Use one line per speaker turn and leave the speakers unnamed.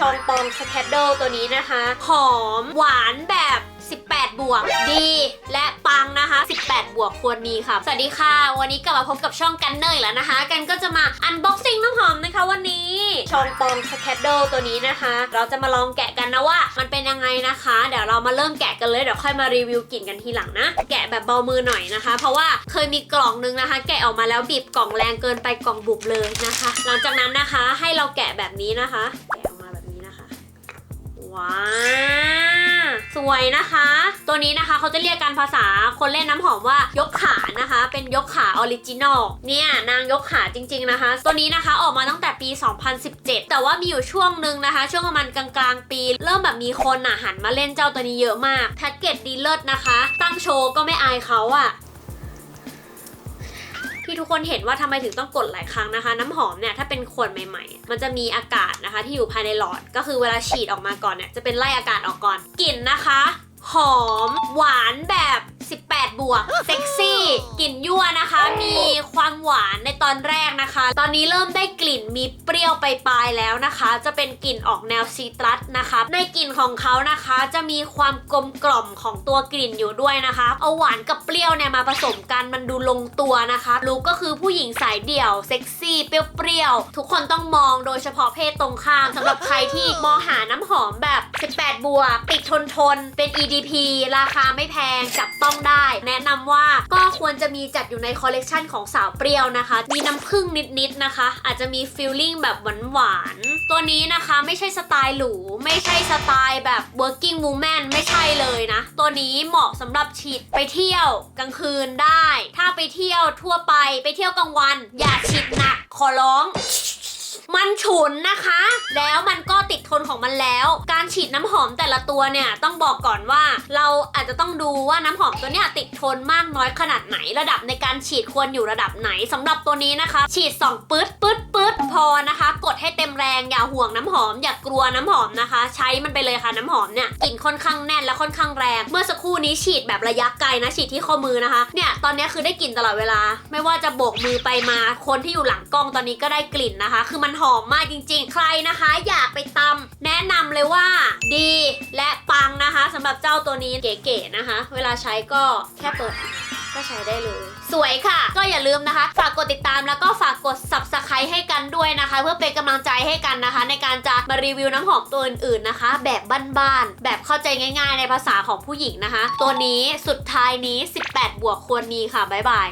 ชองปองสแคดเดิลตัวนี้นะคะ หอมหวานแบบ 18 บวก ดี และปังนะคะ 18 บวกควรมีค่ะ สวัสดีค่ะ วันนี้กลับมาพบกับช่องกันเนยแล้วนะคะ กันก็จะมาอันบ็อกซิ่งน้ำหอมนะคะวันนี้ชองปองสแคดเดิลตัวนี้นะคะ เราจะมาลองแกะกันนะว่า มันเป็นยังไงนะคะ เดี๋ยวเรามาเริ่มแกะกันเลย เดี๋ยวค่อยมารีวิวกลิ่นกันทีหลังนะ แกะแบบเบามือหน่อยนะคะ เพราะว่าเคยมีกล่องนึงนะคะ แกะออกมาแล้วบีบกล่องแรงเกินไปกล่องบุบเลยนะคะ หลังจากนั้นนะคะให้เราแกะแบบนี้นะคะ ว้าวสวยนะคะ ตัวนี้นะคะเขาจะเรียกกันภาษาคนเล่นน้ำหอมว่ายกขานะคะ เป็นยกขาออริจินอลเนี่ยนางยกขาจริง ๆนะคะ ตัวนี้นะคะออกมาตั้งแต่ปี 2017 แต่ว่ามีอยู่ช่วงหนึ่งนะคะ ช่วงประมาณกลางๆปี เริ่มแบบมีคนอะหันมาเล่นเจ้าตัวนี้เยอะมากแพ็กเกจดีเลิศนะคะ ตั้งโชว์ก็ไม่อายเขาอะ ที่ทุกคนเห็นว่าทำไมถึงต้องกดหลายครั้งนะคะ น้ำหอมเนี่ยถ้าเป็นขวดใหม่ๆ มันจะมีอากาศนะคะที่อยู่ภายในหลอด ก็คือเวลาฉีดออกมาก่อนเนี่ยจะเป็นไล่อากาศออกก่อนกลิ่นนะคะ หอม หวานแบบ 18 บวก เซ็กซี่ กลิ่นยั่วนะคะ มีความหวานในตอนแรกนะคะ ตอนนี้เริ่มได้กลิ่นมีเปรี้ยวปลายแล้วนะคะ จะเป็นกลิ่นออกแนวซีตรัสนะคะ ในกลิ่นของเขานะคะ จะมีความกลมกล่อมของตัวกลิ่นอยู่ด้วยนะคะ เอาหวานกับเปรี้ยวเนี่ยมาผสมกันมันดูลงตัวนะคะลุคก็คือผู้หญิงสายเดี่ยว เซ็กซี่ เปรี้ยวๆ ทุกคนต้องมองโดยเฉพาะเพศตรงข้ามสำหรับใครที่มองหาน้ำหอม บวก ติดทนทน เป็น EDP ราคาไม่แพงจับต้องได้ แนะนำว่าก็ควรจะมีจัดอยู่ในคอลเลกชันของสาวเปรี้ยวนะคะ มีน้ำผึ้งนิดๆนะคะ อาจจะมีฟีลลิ่งแบบหวานๆ ตัวนี้นะคะไม่ใช่สไตล์หรู ไม่ใช่สไตล์แบบ working woman ไม่ใช่เลยนะ ตัวนี้เหมาะสำหรับฉีดไปเที่ยวกลางคืนได้ ถ้าไปเที่ยวทั่วไปไปเที่ยวกลางวัน อย่าฉีดหนักขอร้อง มันฉุนนะคะ แล้วมันก็ติดทนของมันแล้ว การฉีดน้ำหอมแต่ละตัวเนี่ยต้องบอกก่อนว่าเราอาจจะต้องดูว่าน้ำหอมตัวเนี้ยติดทนมากน้อยขนาดไหน ระดับในการฉีดควรอยู่ระดับไหนสำหรับตัวนี้นะคะ ฉีด2ปื๊ดปื๊ดปื๊ดพอนะคะ กดให้เต็ม รง อย่าห่วงน้ำหอม อย่ากลัวน้ำหอมนะคะ ใช้มันไปเลยค่ะน้ำหอมเนี่ยกลิ่นค่อนข้างแน่นและค่อนข้างแรง เมื่อสักครู่นี้ฉีดแบบระยะไกลนะฉีดที่ข้อมือนะคะ เนี่ยตอนนี้คือได้กลิ่นตลอดเวลา ไม่ว่าจะโบกมือไปมาคนที่อยู่หลังกล้องตอนนี้ก็ได้กลิ่นนะคะ คือมันหอมมากจริง ๆ ใครนะคะ อยากไปตำแนะนำเลยว่าดีและปังนะคะสำหรับเจ้าตัวนี้เก๋ๆนะคะ เวลาใช้ก็แค่เปิด ก็ใช้ได้เลย สวยค่ะ ก็อย่าลืมนะคะ ฝากกดติดตามแล้วก็ฝากกด subscribe ให้กันด้วยนะคะ เพื่อเป็นกำลังใจให้กันนะคะ ในการจะมารีวิวน้ำหอมตัวอื่นๆนะคะ แบบบ้านๆแบบเข้าใจง่าย ๆ ในภาษาของผู้หญิงนะคะ ตัวนี้สุดท้ายนี้ 18 บวกควรมีค่ะบ๊ายบาย